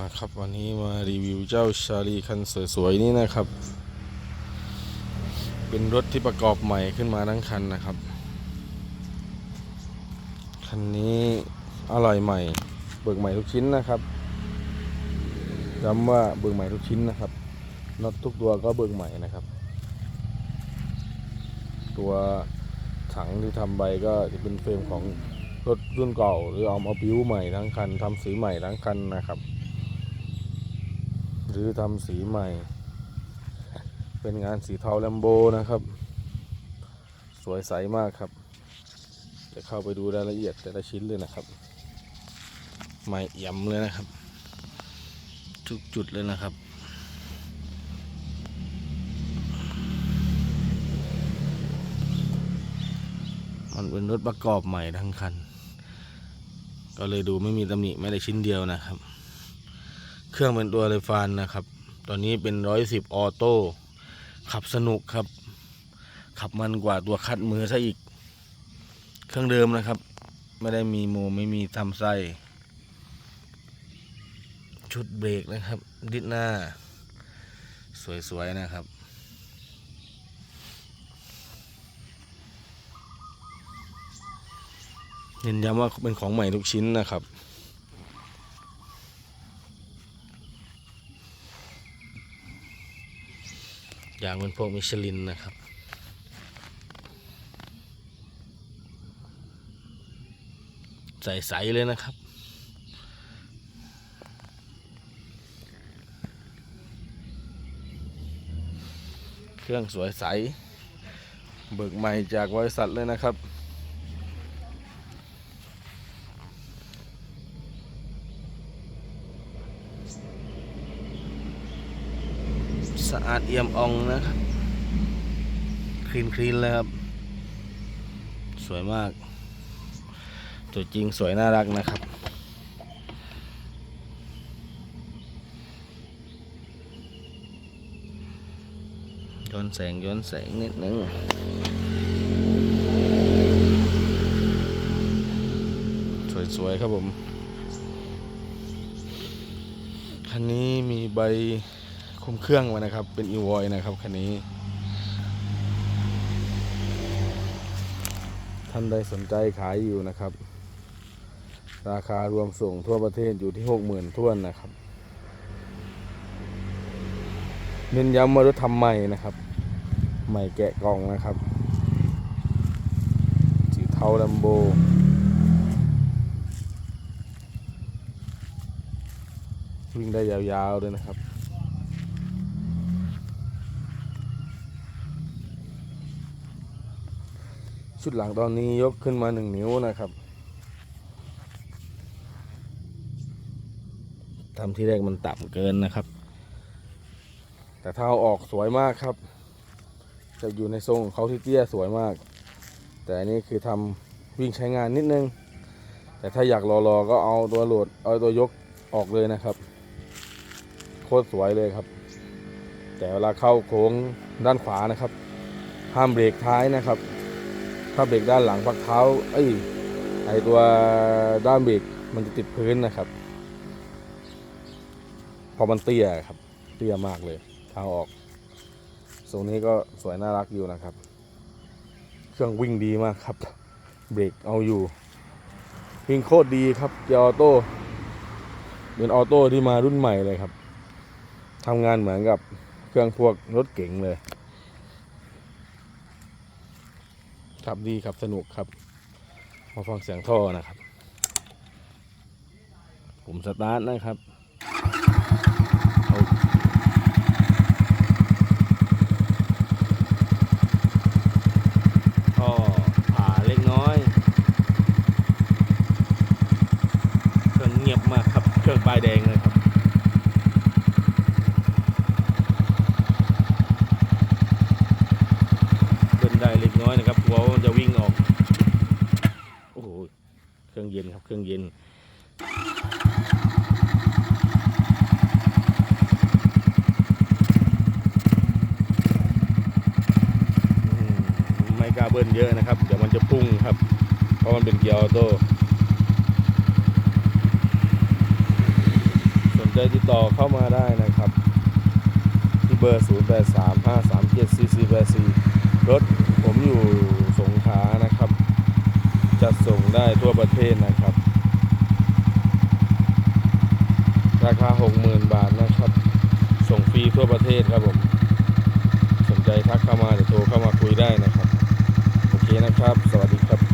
มาครับวันนี้มารีวิวเจ้าชาลีคันสวยๆนี้นะครับ เป็นรถที่ประกอบใหม่ขึ้นมาทั้งคันนะครับ คันนี้อร่อยใหม่ เบิกใหม่ทุกชิ้นนะครับย้ำว่าเบิกใหม่ทุกชิ้นนะครับน็อตทุกตัวก็เบิกใหม่นะครับ ตัวถังที่ทำไปก็จะเป็นเฟรมของรถรุ่นเก่าหรือเอามาบิ้วใหม่ทั้งคันทำสีใหม่ทั้งคันนะครับ หรือทำสีใหม่ เป็นงานสีเทาแลมโบนะครับ สวยใสมากครับ จะเข้าไปดูรายละเอียดแต่ละชิ้นเลยนะครับใหม่เอี่ยมเลยนะครับ ทุกจุดเลยนะครับมันเป็นรถประกอบใหม่ทั้งคัน ก็เลยดูไม่มีตำหนิไม่ได้ชิ้นเดียวนะครับ เครื่องเป็นตัวเรฟานนะครับ ตอนนี้เป็นร้อยสิบออโต้ขับสนุกครับ ขับมันกว่าตัวคัดมือซะอีก เครื่องเดิมนะครับ ไม่ได้มีโมไม่มีทำไส้ชุดเบรกนะครับ ดิดหน้า สวยๆนะครับเน้นย้ำว่าเป็นของใหม่ทุกชิ้นนะครับ ย่างเป็นพวกมิชลินนะครับ ใสๆเลยนะครับ เครื่องสวยใส เบิกใหม่จากบริษัทเลยนะครับ สะอาดเอี่ยมอ่องนะครับคลีนคลีนเลยครับ สวยมาก ตัวจริงสวยน่ารักนะครับ ย้อนแสง ย้อนแสงนิดนึงสวยๆครับผม คันนี้มีใบ คุมเครื่องมานะครับ เป็นอีวอยนะครับคันนี้ ท่านใดสนใจขายอยู่นะครับ ราคารวมส่งทั่วประเทศอยู่ที่หกหมื่นท้วนนะครับเน้นย้ำว่ารถทำใหม่นะครับ ใหม่แกะกล่องนะครับสีเทาลัมโบวิ่งได้ยาวๆเลยนะครับ ชุดหลังตอนนี้ยกขึ้นมาหนึ่งนิ้วนะครับทำที่แรกมันต่ำเกินนะครับ แต่ถ้าเอาออกสวยมากครับ จะอยู่ในทรงของเขาที่เตี้ยสวยมาก แต่อันนี้คือทำวิ่งใช้งานนิดนึง แต่ถ้าอยากรอๆก็เอาตัวโหลดเอาตัวยกออกเลยนะครับ โคตรสวยเลยครับ แต่เวลาเข้าโค้งด้านขวานะครับ ห้ามเบรกท้ายนะครับ ถ้าเบรกด้านหลังพักเท้าเอ้ไอตัวด้านเบรกมันจะติดพื้นนะครับ พอมันเตี้ยครับ เตี้ยมากเลยเท้าออกทรงนี้ก็สวยน่ารักอยู่นะครับ เครื่องวิ่งดีมากครับ เบรกเอาอยู่วิ่งโคตรดีครับเกียร์ออโต้เป็นออโต้ที่มารุ่นใหม่เลยครับทำงานเหมือนกับเครื่องพวกรถเก๋งเลย ขับดีครับสนุกครับ มาฟังเสียงท่อนะครับ ผมสตาร์ทนะครับเอาท่อผ่าเล็กน้อยเงียบมากครับเครื่องปลายแดงเลยครับ เดินได้เล็กน้อยนะครับหัวมันจะวิ่งออก โอ้โห เครื่องเย็นครับเครื่องเย็นไม่กล้าเบิ้ลเยอะนะครับ เดี๋ยวมันจะพุ่งครับ เพราะมันเป็นเกียร์ออโต้สนใจติดต่อเข้ามาได้นะครับ ที่เบอร์ 0 8 3 5 3 7 4 4 8 4รถผมอยู่สงขลานะครับ จัดส่ง ได้ทั่วประเทศนะครับ ราคา 60,000 บาทนะครับ ส่งฟรีทั่วประเทศครับผม สนใจทักเข้ามาหรือโทรเข้ามาคุยได้นะครับ โอเคนะครับ สวัสดีครับ